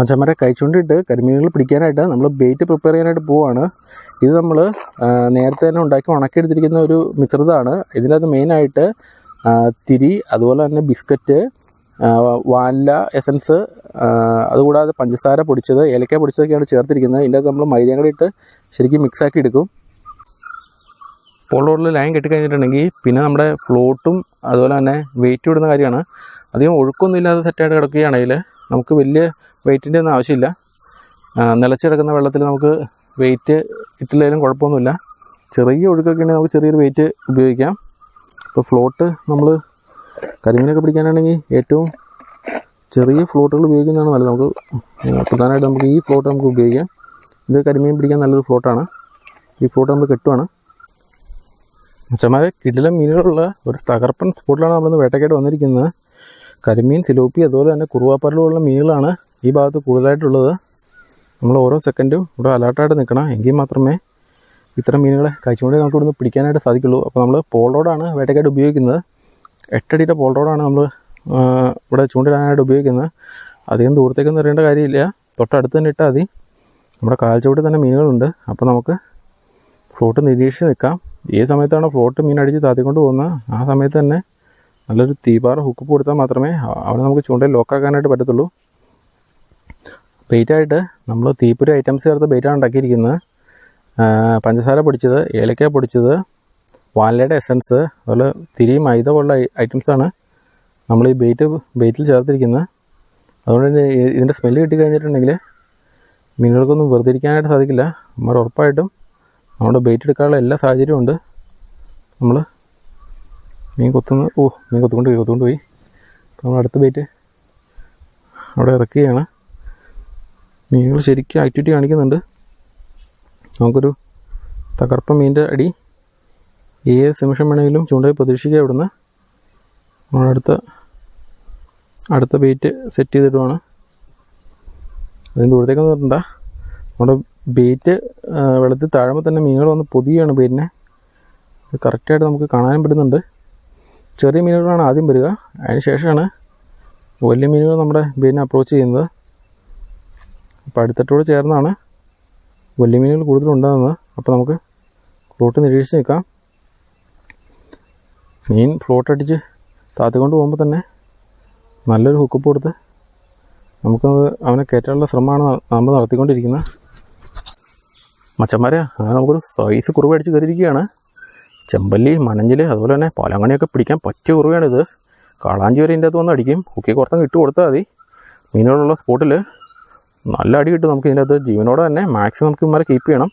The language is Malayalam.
മച്ചന്മാരെ കഴിച്ചുകൊണ്ടിട്ട് കരിമീനുകൾ പിടിക്കാനായിട്ട് നമ്മൾ ബേറ്റ് പ്രിപ്പയർ ചെയ്യാനായിട്ട് പോവാണ്. ഇത് നമ്മൾ നേരത്തെ തന്നെ ഉണ്ടാക്കി ഉണക്കിയെടുത്തിരിക്കുന്ന ഒരു മിശ്രിതമാണ്. ഇതിനകത്ത് മെയിനായിട്ട് തിരി അതുപോലെ തന്നെ ബിസ്ക്കറ്റ് വാനില എസൻസ് അതുകൂടാതെ പഞ്ചസാര പൊടിച്ചത് ഏലക്ക പൊടിച്ചതൊക്കെയാണ് ചേർത്തിരിക്കുന്നത്. ഇതിന്റെ നമ്മൾ മൈദയും കൂടി ഇട്ട് ശരിക്കും മിക്സാക്കി എടുക്കും. പോളോറിൽ ലൈൻ കെട്ടിക്കഴിഞ്ഞിട്ടുണ്ടെങ്കിൽ പിന്നെ നമ്മുടെ ഫ്ലോട്ടും അതുപോലെ തന്നെ വെയിറ്റ് ഇടുന്ന കാര്യമാണ്. അധികം ഒഴുക്കൊന്നും ഇല്ലാതെ സെറ്റായിട്ട് കിടക്കുകയാണെങ്കിൽ നമുക്ക് വലിയ വെയിറ്റിന്റെ ഒന്നും ആവശ്യമില്ല. നിലച്ച് കിടക്കുന്ന വെള്ളത്തിൽ നമുക്ക് വെയിറ്റ് ഇട്ടില്ലെങ്കിലും കുഴപ്പമൊന്നുമില്ല. ചെറിയ ഒഴുക്കൊക്കെ ഉണ്ടെങ്കിൽ നമുക്ക് ചെറിയൊരു വെയിറ്റ് ഉപയോഗിക്കാം. ഇപ്പോൾ ഫ്ലോട്ട് നമ്മൾ കരിമീനൊക്കെ പിടിക്കാനാണെങ്കിൽ ഏറ്റവും ചെറിയ ഫ്ലോട്ടുകൾ ഉപയോഗിക്കുന്നതാണ് നല്ലത്. നമുക്ക് പ്രധാനമായിട്ട് നമുക്ക് ഈ ഫ്ലോട്ട് നമുക്ക് ഉപയോഗിക്കാം. ഇത് കരിമീൻ പിടിക്കാൻ നല്ലൊരു ഫ്ലോട്ടാണ് ഈ ഫ്ലോട്ട് നമ്മൾ കെട്ടുവാണ്. അച്ഛന്മാരെ കിടിലം മീനുകളുള്ള ഒരു തകർപ്പൻ സ്പോട്ടിലാണ് നമ്മളിന്ന് വേട്ടയ്ക്കായിട്ട് വന്നിരിക്കുന്നത്. കരിമീൻ സിലോപ്പി അതുപോലെ തന്നെ കുറുവാപ്പരലുള്ള മീനുകളാണ് ഈ ഭാഗത്ത് കൂടുതലായിട്ടുള്ളത്. നമ്മൾ ഓരോ സെക്കൻഡും ഇവിടെ അലേർട്ടായിട്ട് നിൽക്കണം. എങ്കിൽ മാത്രമേ ഇത്തരം മീനുകളെ കഴിച്ചുകൊണ്ട് നമുക്ക് ഇവിടുന്ന് പിടിക്കാനായിട്ട് സാധിക്കുള്ളൂ. അപ്പോൾ നമ്മൾ പോൾ റോഡാണ് വേട്ടയ്ക്കായിട്ട് ഉപയോഗിക്കുന്നത്. എട്ടടിയുടെ പോൾ റോഡാണ് നമ്മൾ ഇവിടെ ചൂണ്ടിടാനായിട്ട് ഉപയോഗിക്കുന്നത്. അധികം ദൂരത്തേക്കൊന്നും എറിയേണ്ട കാര്യമില്ല. തൊട്ടടുത്ത് തന്നെ ഇട്ടാൽ മതി. നമ്മുടെ കാൽച്ചുവട്ടിൽ തന്നെ മീനുകളുണ്ട്. അപ്പോൾ നമുക്ക് ഫ്ലോട്ട് നിരീക്ഷിച്ച് നിൽക്കാം. ഏത് സമയത്താണ് ഫ്ലോട്ട് മീൻ അടിച്ച് താത്തിക്കൊണ്ട് പോകുന്നത്. ആ സമയത്ത് തന്നെ നല്ലൊരു തീപാറ ഹുക്ക് കൊടുത്താൽ മാത്രമേ അവിടെ നമുക്ക് ചൂണ്ടയിൽ ലോക്കാക്കാനായിട്ട് പറ്റത്തുള്ളൂ. ബെയ്റ്റായിട്ട് നമ്മൾ തീപ്പൊരി ഐറ്റംസ് ചേർത്ത് ബെയ്റ്റാണ് ഉണ്ടാക്കിയിരിക്കുന്നത്. പഞ്ചസാര പൊടിച്ചത് ഏലക്ക പൊടിച്ചത് വാനിലയുടെ എസൻസ് അതുപോലെ തിരി മൈദ പോലുള്ള ഐറ്റംസാണ് നമ്മൾ ഈ ബെയ്റ്റ് ബെയ്റ്റിൽ ചേർത്തിരിക്കുന്നത്. അതുകൊണ്ട് തന്നെ ഇതിന്റെ സ്മെല്ല് കിട്ടിക്കഴിഞ്ഞിട്ടുണ്ടെങ്കിൽ മീനുകൾക്കൊന്നും വെറുതെ ഇരിക്കാനായിട്ട് സാധിക്കില്ല. നമ്മൾ ഉറപ്പായിട്ടും നമ്മുടെ ബെയ്റ്റ് എടുക്കാനുള്ള എല്ലാ സാഹചര്യവും ഉണ്ട്. നമ്മൾ മീൻ കൊത്തുന്ന ഓ മീൻ കൊത്തുകൊണ്ട് പോയി കൊത്തുകൊണ്ട് പോയി. അപ്പോൾ നമ്മൾ അടുത്ത ബെയ്റ്റ് അവിടെ ഇറക്കുകയാണ്. മീനുകൾ ശരിക്കും ആക്ടിവിറ്റി കാണിക്കുന്നുണ്ട്. നമുക്കൊരു തകർപ്പ മീന്റെ അടി ഏത് നിമിഷം വേണമെങ്കിലും ചൂണ്ടയിൽ പ്രതീക്ഷിക്കുക ഇവിടുന്ന്. നമ്മളടുത്ത അടുത്ത ബെയ്റ്റ് സെറ്റ് ചെയ്തിടുവാണ്. അതിന് ദൂരത്തേക്കൊന്നും വരണ്ട. നമ്മുടെ ബെയ്റ്റ് വെള്ളത്തിൽ താഴുമ്പോൾ തന്നെ മീനുകൾ വന്ന് പൊതിയാണ് ബെയ്റ്റിനെ കറക്റ്റായിട്ട് നമുക്ക് കാണാനും പറ്റുന്നുണ്ട്. ചെറിയ മീനുകളാണ് ആദ്യം വരിക. അതിന് ശേഷമാണ് വലിയ മീനുകൾ നമ്മുടെ ബീനെ അപ്രോച്ച് ചെയ്യുന്നത്. അപ്പോൾ അടുത്തട്ടോട് ചേർന്നാണ് വലിയ മീനുകൾ കൂടുതലുണ്ടാകുന്നത് അപ്പോൾ നമുക്ക് ഫ്ലോട്ട് നിരീക്ഷിച്ച് നിൽക്കാം. മീൻ ഫ്ലോട്ട് അടിച്ച് താത്തിക്കൊണ്ട് പോകുമ്പോൾ തന്നെ നല്ലൊരു ഹുക്കപ്പ് കൊടുത്ത് നമുക്ക് അവനെ കയറ്റാനുള്ള ശ്രമമാണ് നമ്മൾ നടത്തിക്കൊണ്ടിരിക്കുന്നത്. മച്ചന്മാരെ അങ്ങനെ നമുക്കൊരു സൈസ് കുറവ് അടിച്ച് കയറിയിരിക്കുകയാണ്. ചെമ്പല്ലി മണഞ്ചിൽ അതുപോലെ തന്നെ പാലാങ്കണിയൊക്കെ പിടിക്കാൻ പറ്റിയ കുറവാണിത് കാളാഞ്ചി വരെ ഇതിന്റെ അകത്ത് വന്ന് അടിക്കും. കുക്കി കുറത്തങ്ങ് ഇട്ട് കൊടുത്താൽ മതി. മീനുകളുള്ള സ്പോട്ടിൽ നല്ല അടി കിട്ടും നമുക്ക് ഇതിന്റെ അകത്ത് ജീവനോടെ തന്നെ മാക്സിമം നമുക്ക് ഇവന്മാരെ കീപ്പ് ചെയ്യണം.